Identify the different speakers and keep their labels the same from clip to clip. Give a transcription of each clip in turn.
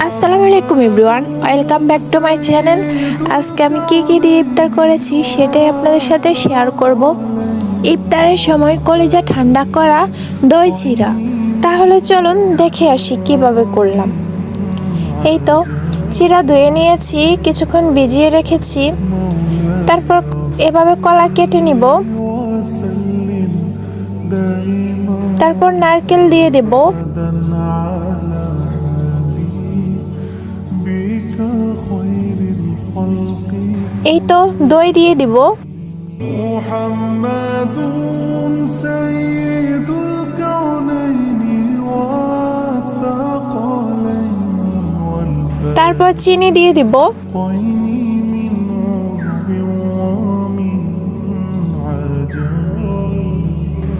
Speaker 1: আসসালামু আলাইকুম everyone, welcome back to my channel. আজকে আমি কি কি দিয়ে ইফতার করেছি সেটাই আপনাদের সাথে শেয়ার করব। ইফতারের সময় কলিজা ঠান্ডা করা দই চিরা। তাহলে চলুন দেখে আসি কীভাবে করলাম। এই তো, চিরা ধুয়ে নিয়েছি, কিছুক্ষণ ভিজিয়ে রেখেছি। তারপর এভাবে কলা কেটে নিব। তারপর নারকেল দিয়ে দেবো। এই তো দই দিয়ে দিব। তারপর চিনি দিয়ে দিব।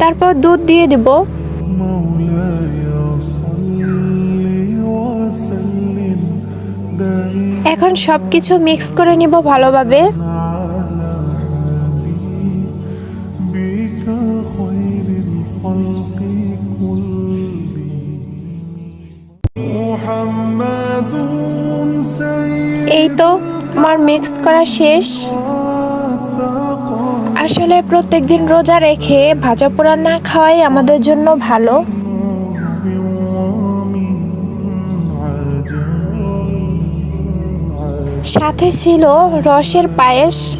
Speaker 1: তারপর দুধ দিয়ে দিব। এখন সব কিছু মিক্স করে নিব ভালোভাবে। এই তো আমার মিক্স করা শেষ। আসলে প্রত্যেক দিন রোজা রেখে ভাজা পোড়া না খাওয়াই আমাদের জন্য ভালো। সাথে ছিল রসের পায়েস।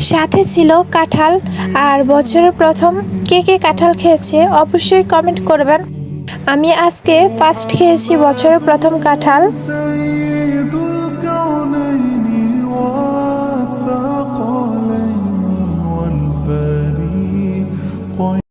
Speaker 1: সাথে ছিল কাঁঠাল। আর বছরের প্রথম কে কে কাঁঠাল খেয়েছে অবশ্যই কমেন্ট করবেন। আমি আজকে ফার্স্ট খেয়েছি বছরের প্রথম কাঁঠাল।